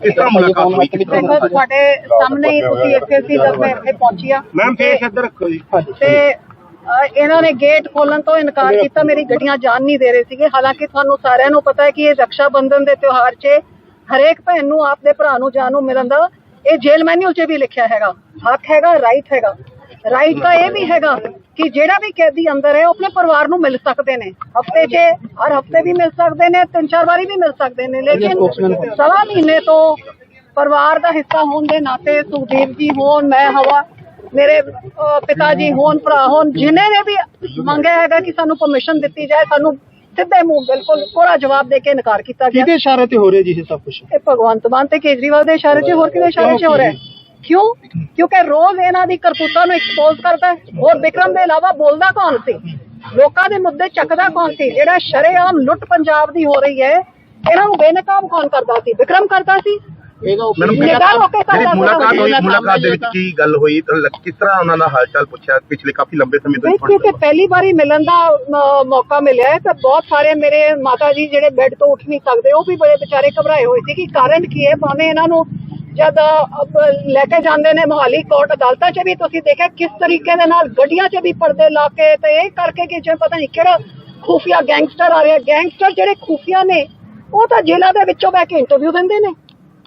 ਕਿਸ ਤਰ੍ਹਾਂ ਮੁਲਾਕਾਤ ਹੋਈ। ਕਿਸ ਦੇਖੋ ਤੁਹਾਡੇ ਸਾਹਮਣੇ ਹੀ ਤੁਸੀਂ ਇੱਥੇ ਸੀ ਜਦ ਮੈਂ ਇੱਥੇ ਪਹੁੰਚੀ ਆ ਮੈਮ ਫੇਸ ਇੱਧਰ ਰੱਖੋ ਜੀ। ਤੇ ਇਹਨਾਂ ਨੇ ਗੇਟ ਖੋਲਣ ਤੋਂ ਇਨਕਾਰ ਕੀਤਾ ਮੇਰੀ ਗੱਡੀਆਂ ਜਾਣ ਨਹੀਂ ਦੇ ਰਹੇ ਸੀਗੇ। ਹਾਲਾਂਕਿ ਤੁਹਾਨੂੰ ਸਾਰਿਆਂ ਨੂੰ ਪਤਾ ਹੈ ਕਿ ਇਹ ਰੱਖਿਆ ਬੰਧਨ ਦੇ ਤਿਉਹਾਰ 'ਚ ਹਰੇਕ ਭੈਣ ਨੂੰ ਆਪਦੇ ਭਰਾ ਨੂੰ ਜਾਣ ਨੂੰ ਮਿਲਣ ਦਾ ਇਹ ਜੇਲ ਮੈਨੂਅਲ 'ਚ ਵੀ ਲਿਖਿਆ ਹੈਗਾ। ਹੱਕ ਹੈਗਾ ਰਾਈਟ ਹੈਗਾ। ਰਾਈਟ ਤਾਂ ਇਹ ਵੀ ਹੈਗਾ ਕਿ ਜਿਹੜਾ ਵੀ ਕੈਦੀ ਅੰਦਰ ਹੈ ਉਹ ਆਪਣੇ ਪਰਿਵਾਰ ਨੂੰ ਮਿਲ ਸਕਦੇ ਨੇ। ਹਫ਼ਤੇ 'ਚ ਹਰ ਹਫ਼ਤੇ ਵੀ ਮਿਲ ਸਕਦੇ ਨੇ ਤਿੰਨ ਚਾਰ ਵਾਰੀ ਵੀ ਮਿਲ ਸਕਦੇ ਨੇ ਲੇਕਿਨ ਸਵਾ ਮਹੀਨੇ ਤੋਂ ਪਰਿਵਾਰ ਦਾ ਹਿੱਸਾ ਹੋਣ ਦੇ ਨਾਤੇ ਸੁਖਦੇਵ ਜੀ ਹੋਣ ਮੈਂ ਹਵਾ ਮੇਰੇ ਪਿਤਾ ਜੀ ਹੋਣ ਭਰਾ ਹੋਣ ਜਿਨੇ ਨੇ ਵੀ ਮੰਗਿਆ ਹੈਗਾ ਕਿ ਸਾਨੂੰ ਪਰਮਿਸ਼ਨ ਦਿੱਤੀ ਜਾਏ ਸਾਨੂੰ ਸਿੱਧੇ ਮੂੰਹ ਬਿਲਕੁਲ ਕੋਰਾ ਜਵਾਬ ਦੇ ਕੇ ਇਨਕਾਰ ਕੀਤਾ ਗਿਆ। ਕਿਹਦੇ ਇਸ਼ਾਰੇ ਤੇ ਹੋ ਰਿਹਾ ਜੀ ਇਹ ਸਭ ਕੁਝ ਇਹ ਭਗਵੰਤ ਮਾਨ ਤੇ ਕੇਜਰੀਵਾਲ ਦੇ ਇਸ਼ਾਰੇ 'ਚ ਹੋਰ ਕਿਹਦੇ ਇਸ਼ਾਰੇ 'ਚ ਹੋ ਰਿਹਾ? ਕਿਉਂ? ਕਿਉਂਕਿ ਰੋਜ਼ ਇਹਨਾਂ ਦੀ ਕਰਤੂਤਾਂ ਨੂੰ ਐਕਸਪੋਜ਼ ਕਰਦਾ ਹੋਰ ਵਿਕਰਮ ਦੇ ਇਲਾਵਾ ਬੋਲਦਾ ਕੌਣ ਸੀ? ਲੋਕਾਂ ਦੇ ਮੁੱਦੇ ਚੱਕਦਾ ਕੌਣ ਸੀ? ਜਿਹੜਾ ਸ਼ਰੇਆਮ ਲੁੱਟ ਪੰਜਾਬ ਦੀ ਹੋ ਰਹੀ ਹੈ ਇਹਨਾਂ ਨੂੰ ਬੇਨਕਾਬ ਕੌਣ ਕਰਦਾ ਸੀ? ਵਿਕਰਮ ਕਰਦਾ ਸੀ? ਜਿਹੜੀ ਮੁਲਾਕਾਤ ਹੋਈ। ਮੁਲਾਕਾਤ ਦੇ ਵਿੱਚ ਕੀ ਗੱਲ ਹੋਈ? ਕਿਸ ਤਰ੍ਹਾਂ ਉਹਨਾਂ ਦਾ ਹਾਲ ਚਾਲ ਪੁੱਛਿਆ? ਪਿਛਲੇ ਕਾਫੀ ਲੰਬੇ ਸਮੇਂ ਤੋਂ ਨਹੀਂ ਕਿਉਂਕਿ ਪਹਿਲੀ ਵਾਰੀ ਮਿਲਣ ਦਾ ਅ, ਮੌਕਾ ਮਿਲਿਆ ਹੈ ਤਾਂ ਬਹੁਤ ਸਾਰੇ ਮੇਰੇ ਮਾਤਾ ਜੀ ਜਿਹੜੇ ਬੈੱਡ ਤੋਂ ਉੱਠ ਨਹੀਂ ਸਕਦੇ ਉਹ ਵੀ ਬੜੇ ਵਿਚਾਰੇ ਘਬਰਾਏ ਹੋਏ ਸੀ ਕਿ ਕਾਰਨ ਕੀ ਹੈ? ਭਾਵੇਂ ਇਹਨਾਂ ਨੂੰ ਜਦ ਲੈ ਕੇ ਜਾਂਦੇ ਨੇ ਮੋਹਾਲੀ ਕੋਰਟ ਅਦਾਲਤਾਂ 'ਚ ਵੀ ਤੁਸੀਂ ਦੇਖਿਆ ਕਿਸ ਤਰੀਕੇ ਦੇ ਨਾਲ ਗੱਡੀਆਂ 'ਚ ਵੀ ਪਰਦੇ ਲਾ ਕੇ ਤੇ ਇਹ ਕਰਕੇ ਕਿ ਪਤਾ ਨਹੀਂ ਕਿਹੜਾ ਖੂਫੀਆ ਗੈਂਗਸਟਰ ਆ ਰਿਹਾ। ਗੈਂਗਸਟਰ ਜਿਹੜੇ ਖੂਫੀਆ ਨੇ ਉਹ ਤਾਂ ਜੇਲ੍ਹਾਂ ਦੇ ਵਿੱਚੋਂ ਬਹਿ ਕੇ ਇੰਟਰਵਿਊ ਦਿੰਦੇ ਨੇ।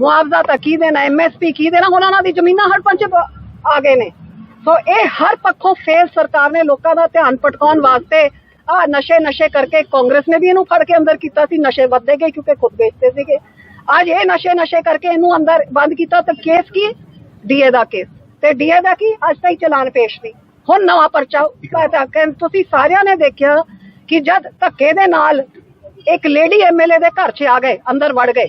ਮੁਆਵਜ਼ਾ ਤਾਂ ਕੀ ਦੇਣਾ ਐਮਐਸਪੀ ਕੀ ਦੇਣਾ, ਹੁਣ ਉਹਨਾਂ ਦੀ ਜ਼ਮੀਨਾਂ ਹੜਪੰਚ ਆ ਗਏ ਨੇ। ਸੋ ਇਹ ਹਰ ਪੱਖੋਂ ਫੇਰ ਸਰਕਾਰ ਨੇ ਲੋਕਾਂ ਦਾ ਧਿਆਨ ਭਟਕਾਉਣ ਵਾਸਤੇ ਆ ਨਸ਼ੇ ਨਸ਼ੇ ਕਰਕੇ ਕਾਂਗਰਸ ਨੇ ਵੀ ਇਹਨੂੰ ਫੜ ਕੇ ਅੰਦਰ ਕੀਤਾ ਸੀ, ਨਸ਼ੇ ਵੱਧਦੇ ਗਏ ਕਿਉਂਕਿ ਖੁਦ ਵੇਚਦੇ ਸੀਗੇ। ਅੱਜ ਇਹ ਨਸ਼ੇ ਨਸ਼ੇ ਕਰਕੇ ਇਹਨੂੰ ਅੰਦਰ ਬੰਦ ਕੀਤਾ ਤਾਂ ਕੇਸ ਕੀ? ਡੀਏ ਦਾ ਕੇਸ ਤੇ ਡੀਏ ਦਾ ਕੀ? ਅੱਜ ਤਾਈਂ ਚਲਾਨ ਪੇਸ਼ ਨਹੀਂ। ਹੁਣ ਨਵਾਂ ਪਰਚਾ ਪੈਦਾ ਕਰ ਤੁਸੀਂ ਸਾਰਿਆਂ ਨੇ ਦੇਖਿਆ ਕਿ ਜਦ ਧੱਕੇ ਦੇ ਨਾਲ ਇੱਕ ਲੇਡੀ ਐਮਐਲਏ ਦੇ ਘਰ 'ਚ ਆ ਗਏ, ਅੰਦਰ ਵੜ ਗਏ।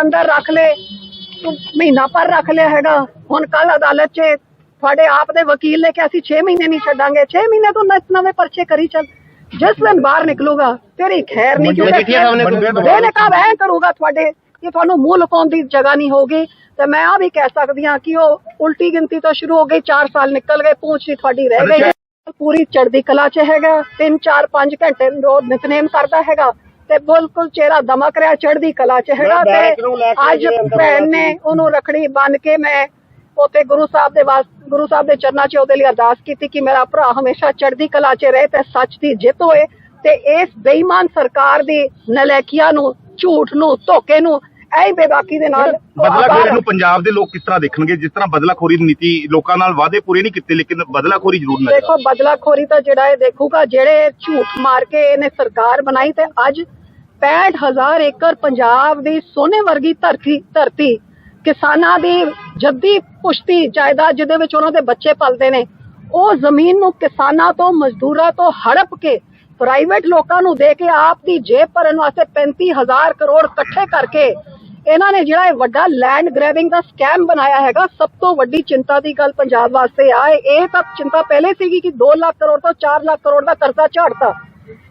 ਅੰਦਰ ਰੱਖ ਲੈ। ਤੂੰ ਮਹੀਨਾ ਪਰ ਰੱਖ ਲਿਆ ਹੈਗਾ। ਹੁਣ ਕੱਲ ਅਦਾਲਤ 'ਚ ਤੁਹਾਡੇ ਆਪ ਦੇ ਵਕੀਲ ਨੇ ਕਿ ਅਸੀਂ 6 ਮਹੀਨੇ ਨਹੀਂ ਛੱਡਾਂਗੇ। 6 ਮਹੀਨੇ ਤੋਂ ਨ- ਨਵੇਂ ਪਰਚੇ ਕਰੀ ਚੱਲ। ਜਿਸ ਦਿਨ ਬਾਹਰ ਨਿਕਲੂਗਾ ਤੇਰੀ ਖੈਰ ਨਹੀਂ ਮਜੀਠੀਆ ਸਾਹਿਬ ਨੇ ਕੁਝ- ਬੇਨਕਾਬ ਐ ਕਰੂਗਾ ਤੁਹਾਡੇ ਕਿ ਤੁਹਾਨੂੰ ਮੂੰਹ ਲੁਕਾਉਣ ਦੀ ਜਗ੍ਹਾ ਨਹੀਂ ਹੋਗੀ ਤੇ ਮੈਂ ਆ ਵੀ ਕਹਿ ਸਕਦੀ ਹਾਂ ਕਿ ਉਹ ਉਲਟੀ ਗਿਣਤੀ ਤੋਂ ਸ਼ੁਰੂ ਹੋ ਗਈ 4 ਸਾਲ ਨਿਕਲ ਗਏ ਪੂੰਛ ਹੀ ਤੁਹਾਡੀ ਰਹਿ ਗਈ। ਪੂਰੀ ਚੜ੍ਹਦੀ ਕਲਾ 'ਚ ਹੈਗਾ 3 4 5 ਘੰਟੇ ਰੋਜ਼ ਨਿਤਨੇਮ ਕਰਦਾ ਹੈਗਾ। ਤੇ ਬਿਲਕੁਲ ਚਿਹਰਾ ਦਮਕ ਰਿਹਾ ਚੜ੍ਹਦੀ ਕਲਾ 'ਚ ਹੈਗਾ ਤੇ ਅੱਜ ਭੈਣ ਨੇ ਉਹਨੂੰ ਰਖੜੀ ਬੰਨ ਕੇ ਮੈਂ ਉਤੇ ਗੁਰੂ ਸਾਹਿਬ ਦੇ ਵਾਸ ਗੁਰੂ ਸਾਹਿਬ ਦੇ ਚਰਨਾਂ 'ਚ ਉਹਦੇ ਲਈ ਅਰਦਾਸ ਕੀਤੀ ਕਿ ਮੇਰਾ ਭਰਾ ਹਮੇਸ਼ਾ ਚੜ੍ਹਦੀ ਕਲਾ 'ਚ ਰਹੇ ਤੇ ਸੱਚ ਦੀ ਜਿੱਤ ਹੋਏ ਤੇ ਇਸ ਬੇਈਮਾਨ ਸਰਕਾਰ ਦੀ ਨਲੈਕੀਆਂ ਨੂੰ ਝੂਠ ਨੂੰ ਧੋਖੇ ਨੂੰ ਐ ਬੇਬਾਕੀ ਦੇ ਨਾਲ। ਬਦਲਾਖੋਰੀ ਨੂੰ ਪੰਜਾਬ ਦੇ ਲੋਕ ਕਿਸ ਤਰ੍ਹਾਂ ਦੇਖਣਗੇ? ਜਿਸ ਤਰ੍ਹਾਂ ਬਦਲਾਖੋਰੀ ਦੀ ਨੀਤੀ ਲੋਕਾਂ ਨਾਲ ਵਾਅਦੇ ਪੂਰੇ ਨਹੀਂ ਕੀਤੇ ਲੇਕਿਨ ਬਦਲਾਖੋਰੀ ਜ਼ਰੂਰ ਨਜ਼ਰ ਦੇਖੋ ਬਦਲਾਖੋਰੀ ਤਾਂ ਜਿਹੜਾ ਇਹ ਦੇਖੂਗਾ ਜਿਹੜੇ ਝੂਠ ਮਾਰ ਕੇ ਇਹਨੇ ਸਰਕਾਰ ਬਣਾਈ ਤੇ ਅੱਜ 65000 ਏਕੜ ਪੰਜਾਬ ਦੀ ਸੋਨੇ ਵਰਗੀ ਧਰਤੀ ਧਰਤੀ ਕਿਸਾਨਾਂ ਦੀ ਜੱਦੀ ਪੁਸ਼ਤੀ ਜਾਇਦਾਦ ਜਿਹਦੇ ਵਿੱਚ ਉਹਨਾਂ ਦੇ ਬੱਚੇ ਪਲਦੇ ਨੇ ਉਹ ਜ਼ਮੀਨ ਨੂੰ ਕਿਸਾਨਾਂ ਤੋਂ ਮਜ਼ਦੂਰਾਂ ਤੋਂ ਹੜਪ ਕੇ ਪ੍ਰਾਈਵੇਟ ਲੋਕਾਂ ਨੂੰ ਦੇ ਕੇ ਆਪ ਦੀ ਜੇਬ ਭਰਨ ਵਾਸਤੇ 35000 ਕਰੋੜ ਇਕੱਠੇ ਕਰਕੇ ਇਹਨਾਂ ਨੇ ਜਿਹੜਾ ਇਹ ਵੱਡਾ ਲੈਂਡ ਗ੍ਰੈਬਿੰਗ ਦਾ ਸਕੈਮ ਬਣਾਇਆ ਹੈਗਾ, ਸਭ ਤੋਂ ਵੱਡੀ ਚਿੰਤਾ ਦੀ ਗੱਲ ਪੰਜਾਬ ਵਾਸਤੇ ਆ। ਇਹ ਤਾਂ ਚਿੰਤਾ ਪਹਿਲੇ ਸੀਗੀ ਕਿ 2 ਲੱਖ ਕਰੋੜ ਤੋਂ 4 ਲੱਖ ਕਰੋੜ ਦਾ ਕਰਜ਼ਾ ਝਾੜਤਾ।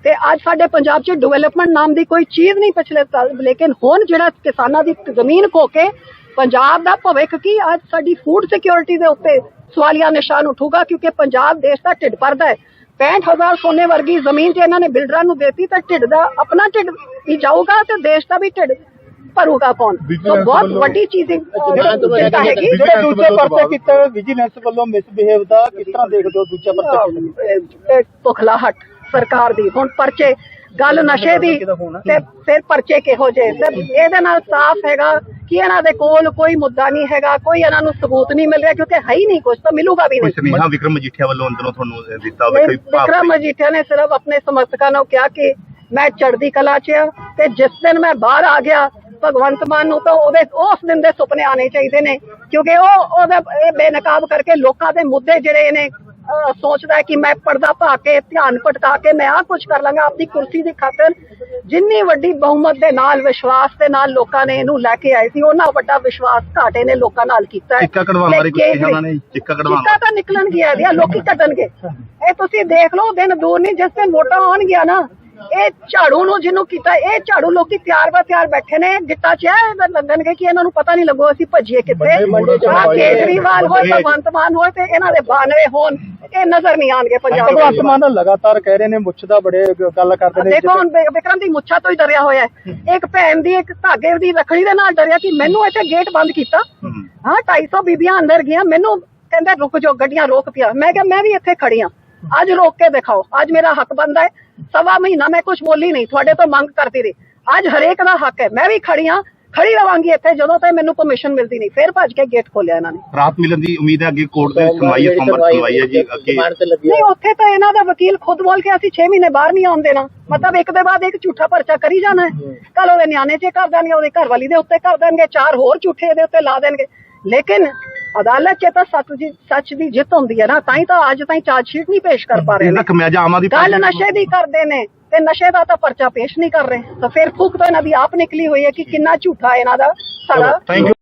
ਤੇ ਅੱਜ ਸਾਡੇ ਪੰਜਾਬ 'ਚ ਡਿਵੈਲਪਮੈਂਟ ਨਾਮ ਦੀ ਕੋਈ ਚੀਜ਼ ਨਹੀਂ ਪਿਛਲੇ ਸਾਲ, ਲੇਕਿਨ ਹੁਣ ਜਿਹੜਾ ਕਿਸਾਨਾਂ ਦੀ ਜ਼ਮੀਨ ਖੋ ਕੇ ਪੰਜਾਬ ਦਾ ਭਵਿੱਖ ਕੀ ਅੱਜ ਸਾਡੀ ਫੂਡ ਸਿਕਿਉਰਿਟੀ ਦੇ ਉੱਤੇ ਸਵਾਲੀਆ ਨਿਸ਼ਾਨ ਉਠੂਗਾ, ਕਿਉਂਕਿ ਪੰਜਾਬ ਦੇਸ਼ ਦਾ ਢਿੱਡ ਭਰਦਾ ਹੈ। 65000 ਸੋਨੇ ਵਰਗੀ ਜ਼ਮੀਨ ਜੇ ਇਹਨਾਂ ਨੇ ਬਿਲਡਰਾਂ ਨੂੰ ਦੇਤੀ, ਤਾਂ ਢਿੱਡ ਦਾ ਆਪਣਾ ਢਿੱਡ ਵੀ ਜਾਊਗਾ ਤੇ ਦੇਸ਼ ਦਾ ਵੀ ਢਿੱਡ ਭਰੂਗਾ ਕੌਣ? ਸੋ ਬਹੁਤ ਵੱਡੀ ਚੀਜ਼ ਹੈ, ਜਿਹੜੇ ਦੂਜੇ ਪਰਚੇ ਕੀਤੇ ਵਿਜੀਲੈਂਸ ਵੱਲੋਂ ਮਿਸਬਿਹੇਵ ਦਾ ਕਿਸ ਤਰ੍ਹਾਂ ਦੇਖਦੇ ਹੋ ਦੂਜੇ ਪਰਚੇ ਕੀਤੇ ਇਹ ਪੁਖਲਾਹਟ ਸਰਕਾਰ ਦੀ। ਹੁਣ ਪਰਚੇ ਗੱਲ ਨਸ਼ੇ ਦੀ ਤੇ ਫਿਰ ਪਰਚੇ ਕਿਹੋ ਜੇ ਤੇ ਇਹਦੇ ਨਾਲ ਸਾਫ਼ ਹੈਗਾ ਕਿ ਇਹਨਾਂ ਦੇ ਕੋਲ ਕੋਈ ਮੁੱਦਾ ਨਹੀਂ ਹੈਗਾ ਕੋਈ ਇਹਨਾਂ ਨੂੰ ਸਬੂਤ ਨਹੀਂ ਮਿਲ ਰਿਹਾ ਕਿਉਂਕਿ ਹੈ ਹੀ ਨਹੀਂ ਕੁਝ ਤਾਂ ਮਿਲੂਗਾ ਵੀ ਨਹੀਂ। ਸੁਨੇਹਾ ਵਿਕਰਮ ਮਜੀਠੀਆ ਵੱਲੋਂ ਅੰਦਰੋਂ ਤੁਹਾਨੂੰ ਦਿੱਤਾ ਵਿਕਰਮ ਮਜੀਠੀਆ ਨੇ ਸਿਰਫ ਆਪਣੇ ਸਮਰਥਕਾਂ ਨੂੰ ਕਿਹਾ ਕਿ ਮੈਂ ਚੜ੍ਹਦੀ ਕਲਾ 'ਚ ਹਾਂ ਤੇ ਜਿਸ ਦਿਨ ਮੈਂ ਬਾਹਰ ਆ ਗਿਆ ਭਗਵੰਤ ਮਾਨ ਨੂੰ ਤਾਂ ਉਹਦੇ ਉਸ ਦਿਨ ਦੇ ਸੁਪਨੇ ਆਣੇ ਚਾਹੀਦੇ ਨੇ। ਕਿਉਂਕਿ ਉਹ ਉਹਦਾ ਬੇਨਕਾਬ ਕਰਕੇ ਲੋਕਾਂ ਦੇ ਮੁੱਦੇ ਜਿਹੜੇ ਨੇ ਸੋਚਦਾ ਕਿ ਮੈਂ ਪਰਦਾ ਪਾ ਕੇ ਧਿਆਨ ਭਟਕਾ ਕੇ ਮੈਂ ਆਹ ਕੁਝ ਕਰ ਲਾਂਗਾ ਆਪਣੀ ਕੁਰਸੀ ਦੀ ਖਾਤਰ। ਜਿੰਨੀ ਵੱਡੀ ਬਹੁਮਤ ਦੇ ਨਾਲ ਵਿਸ਼ਵਾਸ ਦੇ ਨਾਲ ਲੋਕਾਂ ਨੇ ਇਹਨੂੰ ਲੈ ਕੇ ਆਏ ਸੀ ਉਹਨਾਂ ਵੱਡਾ ਵਿਸ਼ਵਾਸ ਘਾਟੇ ਨੇ ਲੋਕਾਂ ਨਾਲ ਕੀਤਾ ਹੈ। ਚਿੱਕਾ ਕਢਵਾਉਣ ਤੇ ਕਿਹਾ ਉਹਨਾਂ ਨੇ? ਚਿੱਕਾ ਕਢਵਾਉਣ? ਚਿੱਕਾ ਤਾਂ ਨਿਕਲਣ ਗਿਆ ਦਿਆ ਲੋਕੀ ਕੱਢਣਗੇ। ਇਹ ਤੁਸੀਂ ਦੇਖ ਲਓ ਦਿਨ ਦੂਰ ਨਹੀਂ ਜਿਸ ਦਿਨ ਵੋਟਾਂ ਆਉਣਗੀਆਂ ਨਾ ਇਹ ਝਾੜੂ ਨੂੰ ਜਿਹਨੂੰ ਕੀਤਾ ਇਹ ਝਾੜੂ ਲੋਕੀ ਤਿਆਰ ਬਾ ਤਿਆਰ ਬੈਠੇ ਨੇ ਗਿੱਟਾ ਚ ਇਹ ਲੱਗਣਗੇ ਕਿ ਇਹਨਾਂ ਨੂੰ ਪਤਾ ਨਹੀਂ ਲੱਗੋ ਅਸੀਂ ਭੱਜੀਏ ਕਿੱਥੇ। ਕੇਜਰੀਵਾਲ ਹੋਏ ਭਗਵੰਤ ਮਾਨ ਹੋਏ ਤੇ ਇਹਨਾਂ ਦੇ 92 ਹੋਣ ਇਹ ਨਜ਼ਰ ਨਹੀਂ ਆਣਗੇ ਪੰਜਾਬ ਭਗਵੰਤ ਦੇ ਮਾਨ ਲਗਾਤਾਰ ਕਹਿ ਰਹੇ ਨੇ ਮੁੱਛ ਦਾ ਬੜੇ ਗੱਲ ਕਰਦੇ ਨੇ ਦੇਖੋ ਵਿਕਰਮ ਦੀ ਮੁੱਛਾਂ ਤੋਂ ਹੀ ਡਰਿਆ ਹੋਇਆ ਇੱਕ ਭੈਣ ਦੀ ਇੱਕ ਧਾਗੇ ਦੀ ਰਖੜੀ ਦੇ ਨਾਲ ਡਰਿਆ ਕਿ ਮੈਨੂੰ ਇੱਥੇ ਗੇਟ ਬੰਦ ਕੀਤਾ। ਹੂੰ। ਹਾਂ 250 ਬੀਬੀਆਂ ਅੰਦਰ ਗਈਆਂ ਮੈਨੂੰ ਕਹਿੰਦੇ ਰੁਕ ਜਾਓ ਗੱਡੀਆਂ ਰੋਕ ਪਿਆ। ਮੈਂ ਕਿਹਾ ਮੈਂ ਵੀ ਇੱਥੇ ਖੜੀ ਅੱਜ ਰੋਕ ਕੇ ਦਿਖਾਓ। ਅੱਜ ਮੇਰਾ ਹੱਕ ਬਣਦਾ ਹੈ। ਸਵਾ ਮਹੀਨਾ ਮੈਂ ਕੁਝ ਬੋਲੀ ਨਹੀਂ। ਤੁਹਾਡੇ ਤੋਂ ਮੰਗ ਕਰਦੀ ਰਹੀ। ਅੱਜ ਹਰੇਕ ਦਾ ਹੱਕ ਹੈ। ਮੈਂ ਵੀ ਖੜੀ ਹਾਂ। ਖੜੀ ਰਵਾਂਗੀ ਇੱਥੇ ਜਦੋਂ ਤੱਕ ਮੈਨੂੰ ਪਰਮਿਸ਼ਨ ਮਿਲਦੀ ਨਹੀਂ। ਫੇਰ ਭੱਜ ਕੇ ਗੇਟ ਖੋਲਿਆ ਇਹਨਾਂ ਨੇ। ਰਾਤ ਮਿਲਣ ਦੀ ਉਮੀਦ ਹੈ ਅੱਗੇ ਕੋਰਟ ਦੇ ਸੁਣਵਾਈ ਹੈ ਸੋਮਵਾਰ ਸੁਣਵਾਈ ਹੈ ਜੀ ਅੱਗੇ ਨਹੀਂ ਉੱਥੇ ਤਾਂ ਇਹਨਾਂ ਦਾ ਵਕੀਲ ਖੁਦ ਬੋਲ ਕੇ ਅਸੀਂ 6 ਮਹੀਨੇ ਬਾਹਰ ਨਹੀਂ ਆਉਣ ਦੇਣਾ। ਮਤਲਬ ਇੱਕ ਦੇ ਬਾਅਦ ਇੱਕ ਝੂਠਾ ਪਰਚਾ ਕਰੀ ਜਾਣਾ ਹੈ। ਕੱਲ ਉਹਦੇ ਨਿਆਣੇ 'ਚ ਕਰ ਦੇਣਗੇ ਉਹਦੇ ਘਰ ਵਾਲੀ ਦੇ ਉੱਤੇ ਕਰ ਦੇਣਗੇ ਚਾਰ ਹੋਰ ਝੂਠੇ ਇਹਦੇ ਉੱਤੇ ਲਾ ਦੇਣਗੇ। ਲੇਕਿਨ ਅਦਾਲਤ 'ਚ ਤਾਂ ਸੱਚ ਦੀ ਸੱਚ ਦੀ ਜਿੱਤ ਹੁੰਦੀ ਹੈ ਨਾ ਤਾਂ ਹੀ ਤਾਂ ਅੱਜ ਤਾਈਂ ਚਾਰਜ ਸ਼ੀਟ ਨਹੀਂ ਪੇਸ਼ ਕਰ ਪਾ ਰਹੇ ਇਹਦਾ ਨੇ। ਖਮਿਆਜਾ ਆਮ ਆਦਮੀ ਗੱਲ ਨਸ਼ੇ ਦੀ ਕਰਦੇ ਨੇ ਤੇ ਨਸ਼ੇ ਦਾ ਤਾਂ ਪਰਚਾ ਪੇਸ਼ ਨਹੀਂ ਕਰ ਰਹੇ। ਤਾਂ ਫਿਰ ਫੂਕ ਤਾਂ ਇਹਨਾਂ ਦੀ ਆਪ ਨਿਕਲੀ ਹੋਈ ਹੈ ਕਿ ਕਿੰਨਾ ਝੂਠਾ ਇਹਨਾਂ ਦਾ ਸਾਰਾ ਥੈਂਕ ਯੂ